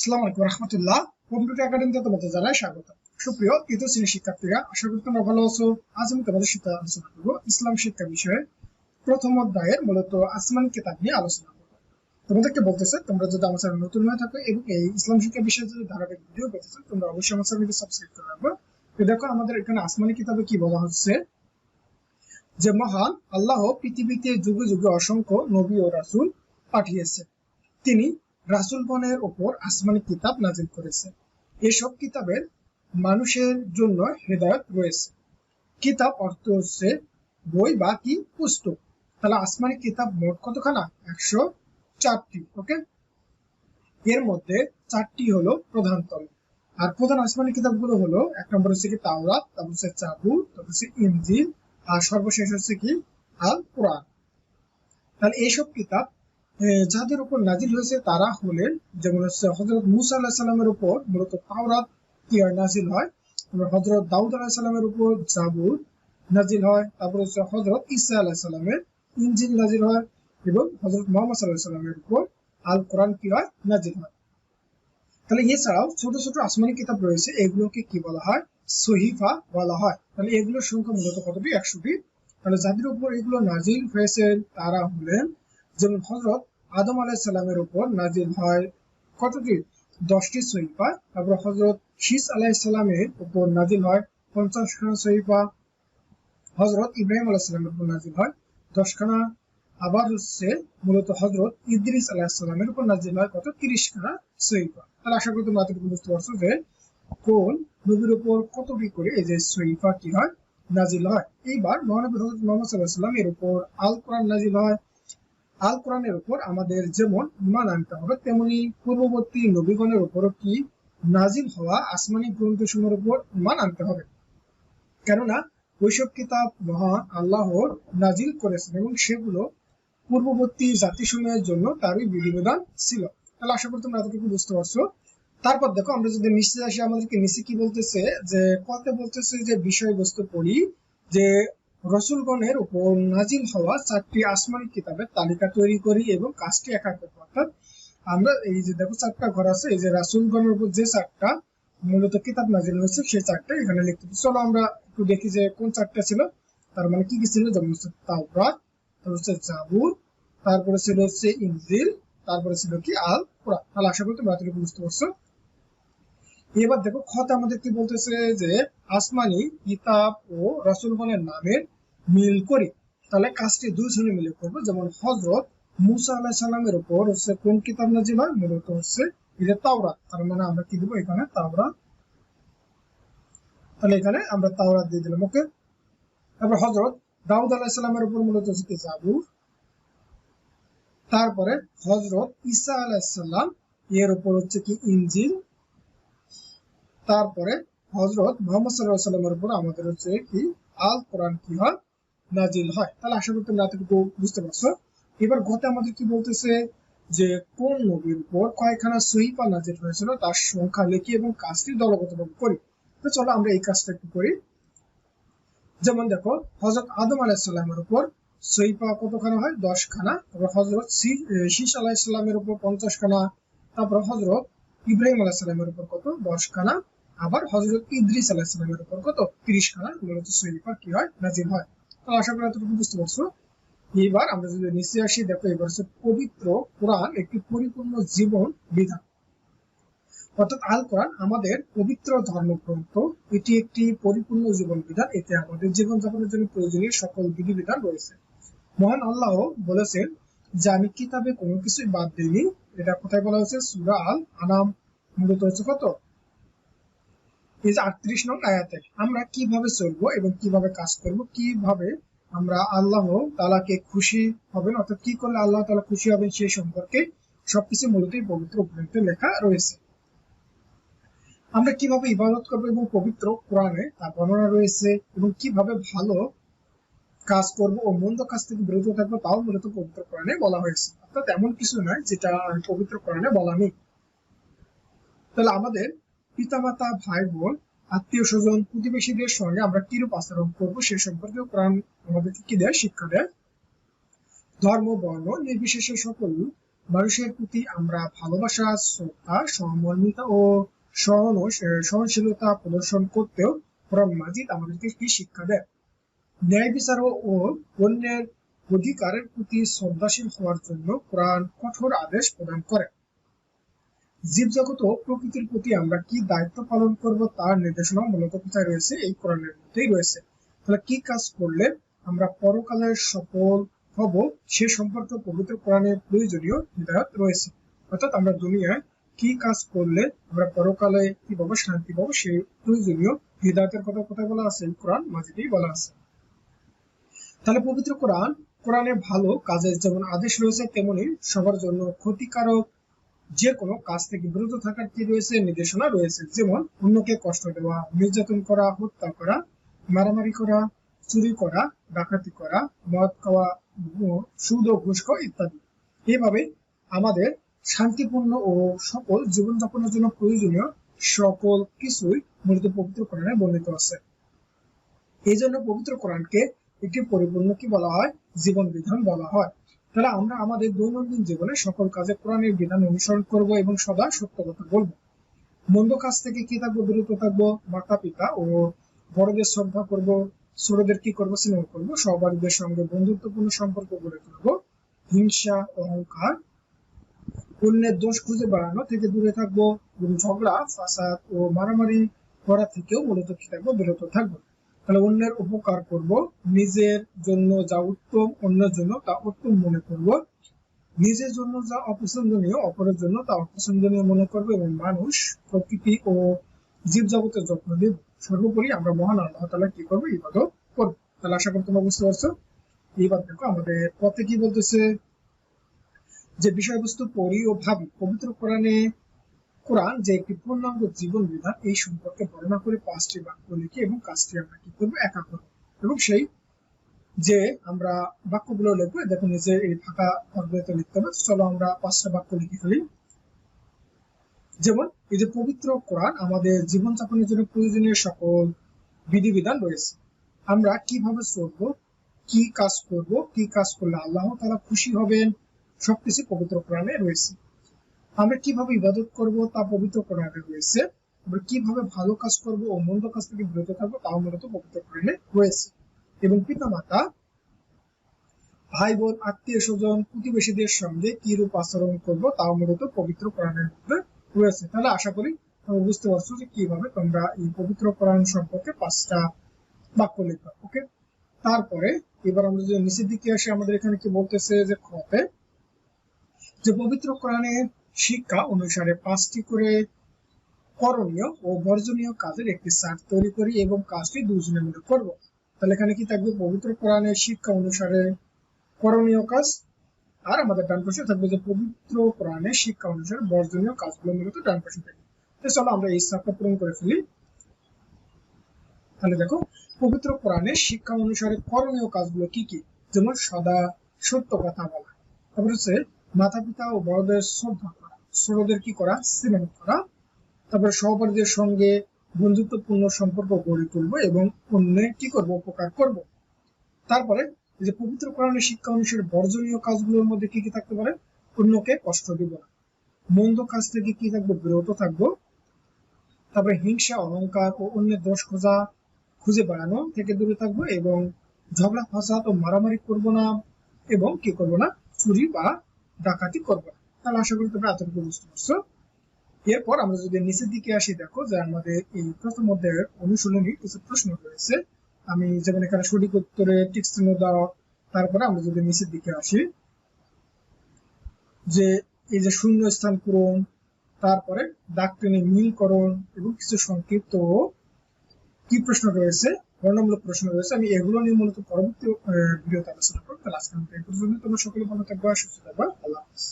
আসসালামু আলাইকুম রহমতুল্লাহ। কম্পিউটার একাডেমিতে তোমাদের জানাই স্বাগত। সুপ্রিয় শ্রেণির শিক্ষার্থীরা, আশা করি তোমরা ভালো আছো। আজ আমি তোমাদের সাথে আলোচনা করব ইসলাম শিক্ষা বিষয়ে প্রথম অধ্যায়ের মূলত আসমান কিতাব নিয়ে আলোচনা করব। তোমাদেরকে বলতেছে, তোমরা যদি আমার নতুন হয়ে থাকো এবং এই ইসলাম শিক্ষা বিষয়ে যদি ধারাবাহিক ভিডিও তোমরা অবশ্যই আমার সাবস্ক্রাইব করে রাখব। তো দেখো, আমাদের এখানে আসমানি কিতাবে কি বলা হচ্ছে? যে মহান আল্লাহ পৃথিবীতে যুগে যুগে অসংখ্য নবী ও রাসূল পাঠিয়েছে। তিনি রাসূলগণের ওপর আসমানি কিতাব নাজিল করেছে। এসব কিতাবের মানুষের জন্য হেদায়ত রয়েছে। কিতাব অর্থ হচ্ছে বই বা কি পুস্তক। তাহলে আসমানি কিতাব মোট কতখানা? একশো চারটি, ওকে? এর মধ্যে চারটি হলো প্রধানতম আর প্রধান আসমানি কিতাবগুলো হলো, এক নম্বর হচ্ছে কি তাওরাত, তারপর হচ্ছে চাবু তারপর হচ্ছে ইনজিল, আর সর্বশেষ হচ্ছে কি আল কোরআন তাহলে এইসব কিতাব যাদের উপর নাজিল হয়েছে তারা হলেন যেমন হচ্ছে হজরত মুসা আল্লাহ সাল্লামের উপর মূলত তাওরাত নাজিল হয়? হজরত দাউদ আলাহ সাল্লামের উপর জাবুর নাজিল হয়, তারপর হচ্ছে হজরত ইসা আলাহ সাল্লামের ইনজিল নাজিল হয় এবং হজরত মোহাম্মদ সাল্লাহ সাল্লামের উপর আল কোরআন কি হয়? নাজিল হয়। তাহলে এছাড়াও ছোট ছোট আসমানি কিতাব রয়েছে, এগুলোকে কি বলা হয়? সহিফা বলা হয়। তাহলে এগুলোর সংখ্যা মূলত কতটি? একশোটি। তাহলে যাদের উপর এগুলো নাজিল হয়েছে তারা হলেন যেমন হজরত আদম আলাইসাল্লামের উপর নাজিল হয়। কতটি? দশটি সহিফা। তারপর হজরত শীস আলাইসাল্লামের উপর নাজিল হয়। পঞ্চাশ খানা সহিফা। হজরত ইব্রাহিম আলাইসাল্লামের উপর নাজিল হয়। দশখানা আবার হচ্ছে মূলত হজরত ইদ্রিস আলাহিসাল্লামের উপর নাজিল হয়। কত? তিরিশ খানা সহিফা। তাহলে আশা করি তোমরা এতটুকু বুঝতে পারছ যে কোন নবীর উপর কতটি করে এই যে সহিফা কি হয় নাজিল হয়। এইবার মহানবী হজরত মোহাম্মদ সাল্লাহ সাল্লাম এর উপর আল কোরআন নাজিল হয়। আল কোরআনের উপর আমাদের যেমন ইমান আনতে হবে, তেমনি পূর্ববর্তী নবীগণের উপরও কি নাজিল হওয়া আসমানি গ্রন্থসমূহের উপর ইমান আনতে হবে। কেননা, ওইসব কিতাব মহা আল্লাহর নাজিল করেছেন এবং সেগুলো পূর্ববর্তী জাতিসমূহের জন্য তারই বিধিবিধান ছিল। তাহলে আশা করি তোমরা এতটুকু বুঝতে পারছ। তারপর দেখো, আমরা যদি নিচে আসি আমাদেরকে নিচে কি বলতেছে, যে কথা বলতেছে যে বিষয়বস্তু পড়ি, যে রসুলগণের উপর নাজিল হওয়া চারটি আসমানি কিতাবের তালিকা তৈরি করি এবং কাজটি একা করব অর্থাৎ আমরা এই যে দেখো চারটা ঘর আছে, এই যে রাসুলগণের উপর যে চারটা মূলত কিতাব নাজিল হয়েছে, সেই চারটা এখানে লিখতে। চলো আমরা একটু দেখি যে কোন চারটা ছিল, তার মানে কি কি ছিল, যেমন হচ্ছে তাওরাত, তারপর হচ্ছে জাবুর, তারপরে ছিল হচ্ছে ইনজিল, তারপরে ছিল কি আল কোরআন তাহলে আশা করি তোমরা বুঝতে পারছ। এবার দেখো খতে আমাদের কি বলতেছে যে, আসমানি, কিতাব ও রসুলগণের নামের মিল করি। তাহলে কাজটি দুই জনে মিলে করব। যেমন হজরত মুসা আলাহ সাল্লামের উপর হচ্ছে কোন কিতাব নাজিল হয়? মূলত হচ্ছে এই যে তাওরাত। তার মানে আমরা কি দিব? এখানে তাওরাত। তাহলে এখানে আমরা তাওরাত দিয়ে দিলাম, ওকে? তারপর হজরত দাউদ আলাহ সাল্লামের উপর মূলত হচ্ছে কি? জাবুর। তারপরে হজরত ঈসা আলাইসাল্লাম এর উপর হচ্ছে কি? ইনজিল। তারপরে হজরত মোহাম্মদ সাল্লাহ সাল্লামের উপর আমাদের হচ্ছে কি, আল কোরআন কি হয়? নাজিল হয়। তাহলে আশা করি তোমরা এতটুকু বুঝতে পারছ। এবার গতে আমাদের কি বলতেছে যে, কোন নবীর উপর কয়েকখানা সহিফা নাজিল হয়েছিল, তার সংখ্যা লিখি এবং কাজটি দলগতভাবে করি। তো চলো আমরা এই কাজটা একটু করি। যেমন দেখো হজরত আদম আলাহিসাল্লামের উপর সহিফা কতখানা হয়? দশ খানা তারপর হজরত শীষ আলাহিসাল্লামের উপর পঞ্চাশ খানা তারপর হজরত ইব্রাহিম আলাহিসাল্লামের উপর কত? দশ খানা আবার হজরত ইদ্রিস আলাহিসাল্লামের উপর কত তিরিশ খানা মূলত সহিফা কি হয়? নাজিল হয়। তো আশা করি এতটুকু বুঝতে পারছ। এবার আমরা যদি নিচে আসি, দেখো এবার হচ্ছে পবিত্র কোরআন একটি পরিপূর্ণ জীবন বিধান। অর্থাৎ আল কোরআন আমাদের পবিত্র ধর্মগ্রন্থ, এটি একটি পরিপূর্ণ জীবন বিধান। এতে আমাদের জীবনযাপনের জন্য প্রয়োজনীয় সকল বিধিবিধান রয়েছে। মহান আল্লাহ বলেছেন যে, আমি কিতাবে কোনো কিছুই বাদ দিইনি। এটা কোথায় বলা হয়েছে? সুরা আল আনাম মূলত হচ্ছে কত? এই আটত্রিশ নং আয়াতে। আমরা কীভাবে চলবো এবং কীভাবে কাজ করব? কীভাবে আমরা আল্লাহ তালাকে খুশি হবেন? অর্থাৎ কি করলে আল্লাহ তালা খুশি হবেন সেই সম্পর্কে সবকিছু মূলত পবিত্র গ্রন্থে লেখা রয়েছে। আমরা কীভাবে ইবাদত করব এবং পবিত্র কোরআনে তার বর্ণনা রয়েছে এবং কীভাবে ভালো কাজ করব ও মন্দ কাজ থেকে বিরত থাকব তাও মূলত পবিত্র কোরআনে বলা হয়েছে। অর্থাৎ এমন কিছু নয় যেটা পবিত্র কোরআনে বলা নেই। তাহলে আমাদের পিতামাতা ভাই বোন আত্মীয় স্বজন প্রতিবেশীদের সঙ্গে আমরা কিরূপ আচরণ করব সে সম্পর্কে কোরআন আমাদেরকে কি দেয়? শিক্ষা দেয়। ধর্ম, বর্ণ নির্বিশেষে সকল মানুষের প্রতি আমরা ভালোবাসা, শ্রদ্ধা, সহমর্মিতা ও সহন সহনশীলতা প্রদর্শন করতেও কোরআন মাজিদ আমাদেরকে কি শিক্ষা দেয়? ন্যায় বিচার ও অন্যের অধিকারের প্রতি শ্রদ্ধাশীল হওয়ার জন্য কোরআন কঠোর আদেশ প্রদান করে। জীবজগৎ ও প্রকৃতির প্রতি আমরা কি দায়িত্ব পালন করব তার নির্দেশনা মূলত কোথায় রয়েছে, এই কোরআনের মধ্যেই রয়েছে। তাহলে কি কাজ করলে আমরা পরকালের সফল হব সে সম্পর্কে পবিত্র কোরআনের প্রয়োজনীয় হিদায়ত রয়েছে। অর্থাৎ আমরা দুনিয়ায় কি কাজ করলে আমরা পরকালে কি পাবো শান্তি পাবো সেই প্রয়োজনীয় হিদায়তের কথা কোথায় বলা আছে? কোরআন মাঝেতেই বলা আছে। তাহলে পবিত্র কোরআন, কোরআনে ভালো কাজের যেমন আদেশ রয়েছে, তেমনি সবার জন্য ক্ষতিকারক যে কোনো কাজ থেকে বিরত থাকার কি রয়েছে? নির্দেশনা রয়েছে। যেমন, অন্যকে কষ্ট দেওয়া, নির্যাতন করা, হত্যা করা, মারামারি করা, চুরি করা, ডাকাতি করা, মদ খাওয়া সুদ ও ঘুষ খাওয়া ইত্যাদি। এভাবে আমাদের শান্তিপূর্ণ ও সকল জীবনযাপনের জন্য প্রয়োজনীয় সকল কিছুই মূলত পবিত্র কোরআনে বর্ণিত আছে। এই জন্য পবিত্র কোরআনকে একটি পরিপূর্ণ কি বলা হয়? জীবন বিধান বলা হয়। তাহলে আমরা আমাদের দৈনন্দিন জীবনে সকল কাজে কোরআনের বিধান অনুসরণ করব এবং সদা সত্য কথা বলব। মন্দ কাজ থেকে কি থাকব? বিরত থাকব? মাতা, পিতা ও বড়দের শ্রদ্ধা করব? ছোটদের কি করব? স্নেহ করব? সহবাদীদের সঙ্গে বন্ধুত্বপূর্ণ সম্পর্ক গড়ে তুলবো? হিংসা, অহংকার, অন্যের দোষ খুঁজে বেড়ানো থেকে দূরে থাকব? এবং ঝগড়া, ফাসাদ ও মারামারি করা থেকেও মূলত কি থাকব? বিরত থাকব। তাহলে অন্যের উপকার করব, নিজের জন্য যা উত্তম, অন্যের জন্য তা উত্তম মনে করব। নিজের জন্য যা অপছন্দনীয়, অপরের জন্য তা অপছন্দনীয় মনে করব এবং মানুষ প্রকৃতি ও জীব জগতের যত্ন নেব। সর্বোপরি আমরা মহান আল্লাহ তালা কি করব? ইবাদত করব। তাহলে আশা করি তোমরা বুঝতে পারছ। এইবার দেখো আমাদের পথে কি বলতেছে? যে বিষয়বস্তু পড়ি ও ভাবি, পবিত্র কোরআনে কোরআন যে একটি পূর্ণাঙ্গ জীবন বিধান এই সম্পর্কে বর্ণনা করে পাঁচটি বাক্য লিখি এবং কাজটি আমরা কি করব? একা করব। এবং সেই যে আমরা বাক্যগুলো লিখব দেখো নিজে এই ফাঁকা পর্বতে লিখতে হবে, চলো আমরা পাঁচটা বাক্য লিখে ফেলি। যেমন, এই যে পবিত্র কোরআন, আমাদের জীবনযাপনের জন্য প্রয়োজনীয় সকল বিধিবিধান রয়েছে। আমরা কীভাবে চলবো? কি কাজ করব? কি কাজ করলে আল্লাহ তারা খুশি হবেন? সবকিছু পবিত্র কোরআনে রয়েছে। আমরা কীভাবে ইবাদত করব তা পবিত্র কোরআনে রয়েছে। আমরা কীভাবে ভালো কাজ করব ও মন্দ কাজ থেকে বিরত থাকব তাও মূলত পবিত্র কোরআনে রয়েছে। এবং পিতা মাতা ভাই বোন আত্মীয় স্বজন প্রতিবেশীদের সঙ্গে কি রূপ আচরণ করব তাও মূলত পবিত্র কোরআনের মধ্যে রয়েছে। তাহলে আশা করি বুঝতে পারছ যে কীভাবে তোমরা এই পবিত্র কোরআন সম্পর্কে পাঁচটা বাক্য লিখবে, ওকে? তারপরে এবার আমরা যদি নিচের দিকে আসি আমাদের এখানে কি বলতেছে যে খতে যে পবিত্র কোরআনের শিক্ষা অনুসারে পাঁচটি করে করণীয় ও বর্জনীয় কাজের একটি সার্ট তৈরি করি এবং কাজটি দুজনে মিলে করব। তাহলে এখানে কি থাকবে? পবিত্র কোরআনের শিক্ষা অনুসারে করণীয় কাজ। আর আমাদের ডান পাশে থাকবে যে পবিত্র কোরআনের শিক্ষা অনুসারে বর্জনীয় কাজগুলো মূলত ডান পাশে থাকবে। চলো আমরা এই সাপটা পূরণ করে ফেলি। তাহলে দেখো, পবিত্র কোরআনের শিক্ষা অনুসারে করণীয় কাজগুলো কি কি? যেমন সদা সত্য কথা বলা। তারপর হচ্ছে মাতা পিতা ও বড়দের শ্রদ্ধা। করা ছোটদের কি করা? স্নেহ করা। তারপরে সহপাঠীদের সঙ্গে বন্ধুত্বপূর্ণ সম্পর্ক গড়ে তুলবো এবং অন্যের কি করব, উপকার করব। তারপরে যে পবিত্র কোরআনের শিক্ষা অনুসারে বর্জনীয় কাজগুলোর মধ্যে কি কি থাকতে পারে? অন্যকে কষ্ট দিব না। মন্দ কাজ থেকে কি থাকব? বিরত থাকব। তারপরে হিংসা অহংকার ও অন্যের দোষ খোঁজা, খুঁজে বেড়ানো থেকে দূরে থাকব এবং ঝগড়া, ফাসাদ ও মারামারি করব না এবং কি করব না? চুরি বা ডাকাতি করব না। তাহলে আশা করি তোমরা এতটুকু বুঝতে পারছ। এরপর আমরা যদি নিচের দিকে আসি, দেখো যে আমাদের এই প্রথম অধ্যায়ের অনুশীলনী কিছু প্রশ্ন রয়েছে। আমি যেমন এখানে সঠিক উত্তরে টিক চিহ্ন দেওয়া তারপরে আমরা যদি নিচের দিকে আসি, যে এই যে শূন্য স্থান পূরণ, তারপরে দাগ টেনে মিলকরণ এবং কিছু সংক্ষিপ্ত কি প্রশ্ন রয়েছে, বর্ণমূলক প্রশ্ন রয়েছে। আমি এগুলো নিয়ে মূলত পরবর্তী ভিডিওতে আলোচনা করব। তাহলে আজকে এই পর্যন্ত তোমরা সকলে ভালো থাকবা, সুস্থ থাকবা। আল্লাহ হাফিজ।